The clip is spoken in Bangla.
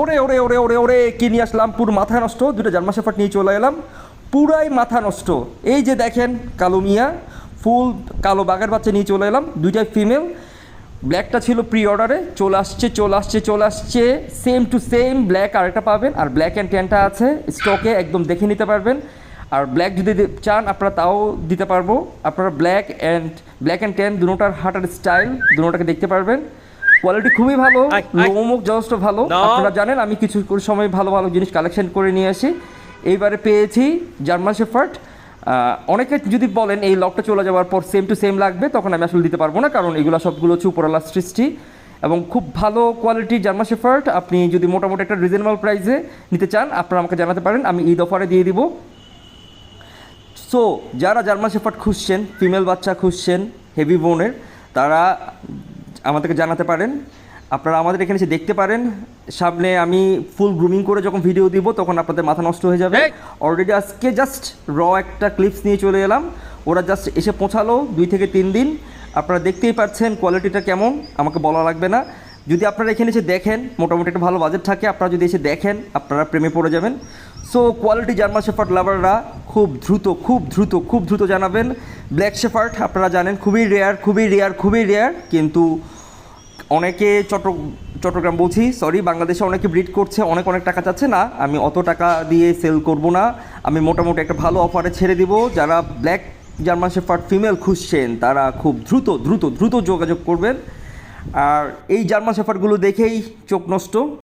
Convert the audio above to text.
ওরে ওরে ওরে ওরে ওরে কি নিয়ে আসলাম পুরো মাথা নষ্ট দুটো জার্মান শেফার্ড নিয়ে চলে এলাম। পুরাই মাথা নষ্ট। এই যে দেখেন, কালো মিয়া, ফুল কালো বাঘের বাচ্চা নিয়ে চলে এলাম, দুইটাই ফিমেল ব্ল্যাকটা ছিল প্রি অর্ডারে চলে আসছে চলে আসছে চলে আসছে সেম টু সেম ব্ল্যাক আরেকটা পাবেন, আর ব্ল্যাক অ্যান্ড ট্যানটা আছে স্টকে একদম দেখে নিতে পারবেন। আর ব্ল্যাক যদি চান, আপনারা তাও দিতে পারব। আপনারা black and black and tan দুটোটার হাঁটার স্টাইল দুটোটাকে দেখতে পারবেন। কোয়ালিটি খুবই ভালো। লোমক যথেষ্ট ভালো। আপনারা জানেন আমি কিছু সময় ভালো ভালো জিনিস কালেকশন করে নিয়ে আসি। এইবারে পেয়েছি জার্মান শেফার্ট অনেকে যদি বলেন এই লকটা চলে যাওয়ার পর সেম টু সেম লাগবে তখন আমি আসলে দিতে পারব না কারণ এগুলো সবগুলো হচ্ছে উপরওয়ালা সৃষ্টি। এবং খুব ভালো কোয়ালিটির জার্মান শেফার্ট আপনি যদি মোটামুটি একটা রিজনেবল প্রাইসে নিতে চান আপনারা আমাকে জানাতে পারেন আমি ঈদ অফারে দিয়ে দিব। সো যারা জার্মান শেফার্ড খুঁজছেন ফিমেল বাচ্চা খুঁজছেন হেভি বোনের তারা আমাদেরকে জানাতে পারেন। আপনারা আমাদের এখানে এসে দেখতে পারেন। সামনে আমি ফুল গ্রুমিং করে যখন ভিডিও দিব তখন আপনাদের মাথা নষ্ট হয়ে যাবে। অলরেডি আজকে জাস্ট র একটা ক্লিপস নিয়ে চলে এলাম। ওরা জাস্ট এসে পৌঁছালো দুই থেকে তিন দিন। আপনারা দেখতেই পাচ্ছেন কোয়ালিটিটা কেমন আমাকে বলা লাগবে না। যদি আপনারা এখানে এসে দেখেন মোটামুটি একটা ভালো বাজেট থাকে আপনারা যদি এসে দেখেন আপনারা প্রেমে পড়ে যাবেন। সো কোয়ালিটি জার্মান শেফার্ট লাভাররা খুব দ্রুত খুব দ্রুত খুব দ্রুত জানাবেন। ব্ল্যাক শেফার্ড আপনারা জানেন খুবই রেয়ার খুবই রেয়ার খুবই রেয়ার কিন্তু অনেকে চট্ট, চট্টগ্রাম বলছি সরি বাংলাদেশে অনেকে ব্রিড করছে, অনেক অনেক টাকা চাচ্ছে না, আমি অত টাকা দিয়ে সেল করব না, আমি মোটামুটি একটা ভালো অফারে ছেড়ে দিব, যারা ব্ল্যাক জার্মান শেফার্ড ফিমেল খুঁজছেন, তারা খুব দ্রুত দ্রুত দ্রুত যোগাযোগ করবেন, আর এই জার্মান শেফার্ডগুলো দেখেই চোখ নষ্ট।